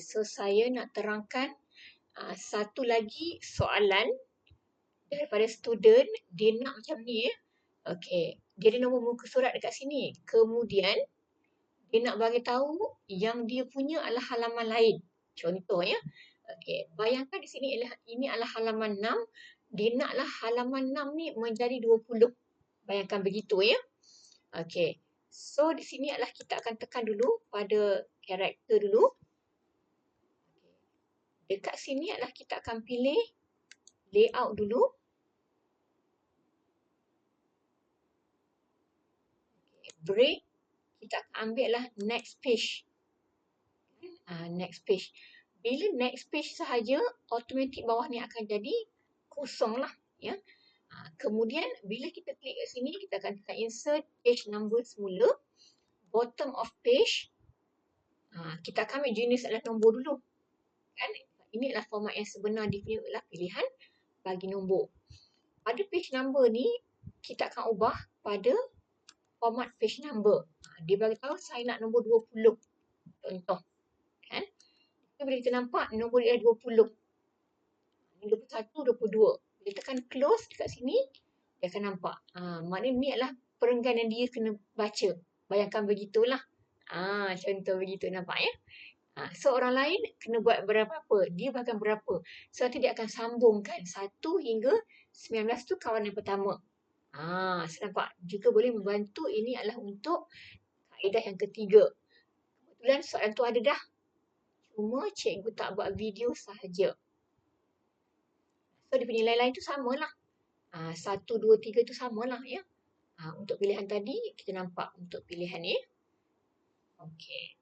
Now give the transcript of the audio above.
So saya nak terangkan uh, satu lagi soalan daripada student dia nak macam ni ya. Okey, dia ada nombor muka surat dekat sini. Kemudian dia nak bagi tahu yang dia punya adalah halaman lain. Contoh ya. Okey, bayangkan di sini adalah ini adalah halaman 6. Dia naklah halaman 6 ni menjadi 20. Bayangkan begitu ya. Okey. So di sini adalah kita akan tekan dulu pada karakter dulu. Dekat sini adalah kita akan pilih layout dulu. Break. Kita akan ambil lah next page. Uh, next page. Bila next page sahaja, automatik bawah ni akan jadi kosong lah. Ya. Ha, kemudian bila kita klik kat sini, kita akan tekan insert page number semula. Bottom of page. Ha, kita akan ambil jenis adalah nombor dulu. Kan? Ini adalah format yang sebenar punya adalah pilihan bagi nombor. Pada page number ni, kita akan ubah pada format page number. Ha, dia bagi tahu saya nak nombor 20. Contoh. Kan? Bila kita nampak nombor dia 20. 21, 22. Dia tekan close dekat sini, dia akan nampak. Ha, maknanya ni adalah perenggan yang dia kena baca. Bayangkan begitulah. Ha, contoh begitu nampak ya. Ha, so orang lain kena buat berapa apa. Dia bahkan berapa. So nanti dia akan sambungkan 1 hingga 19 tu kawan yang pertama. Ha, so nampak. Juga boleh membantu ini adalah untuk kaedah yang ketiga. Kebetulan soalan tu ada dah. Cuma cikgu tak buat video sahaja. So dia punya nilai lain tu samalah. Ah, satu, dua, tiga tu samalah ya. Ha, untuk pilihan tadi kita nampak untuk pilihan ni. Okey.